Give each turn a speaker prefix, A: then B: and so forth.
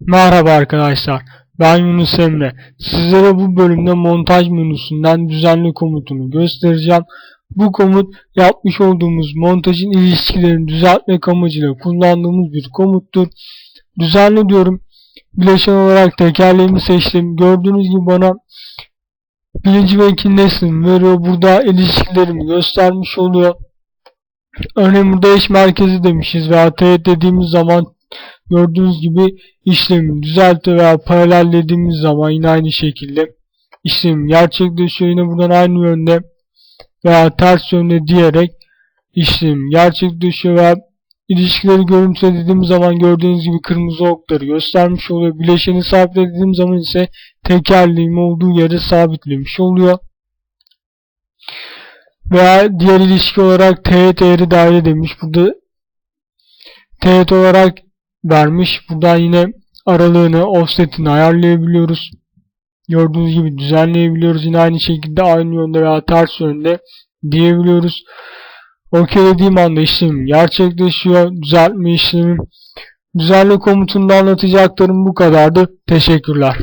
A: Merhaba arkadaşlar, ben Yunus Emre. Sizlere bu bölümde montaj menüsünden düzenli komutunu göstereceğim. Bu komut yapmış olduğumuz montajın ilişkilerini düzeltmek amacıyla kullandığımız bir komuttur. Düzenli diyorum. Bileşen olarak tekerleğimi seçtim. Gördüğünüz gibi bana birinci ve ikinci neslimi veriyor. Burada ilişkilerimi göstermiş oluyor. Örneğin burada eş merkezi demişiz veya teğet dediğimiz zaman gördüğünüz gibi işlemi düzeltti veya paralellediğimiz zaman yine aynı şekilde işlem gerçekleşiyor. Yine buradan aynı yönde veya ters yönde diyerek işlem gerçekleşiyor veya ilişkileri görüntülediğimiz zaman gördüğünüz gibi kırmızı okları göstermiş oluyor. Bileşeni sabitlediğim zaman ise tekerleğim olduğu yere sabitlemiş oluyor. Veya diğer ilişki olarak teğet eğri daire demiş. Burada teğet olarak vermiş. Buradan yine aralığını, offsetini ayarlayabiliyoruz. Gördüğünüz gibi düzenleyebiliyoruz. Yine aynı şekilde aynı yönde veya ters yönde diyebiliyoruz. OK dediğim anda işlem gerçekleşiyor. Düzeltme işlemi. Düzenle komutunda anlatacaklarım bu kadardı. Teşekkürler.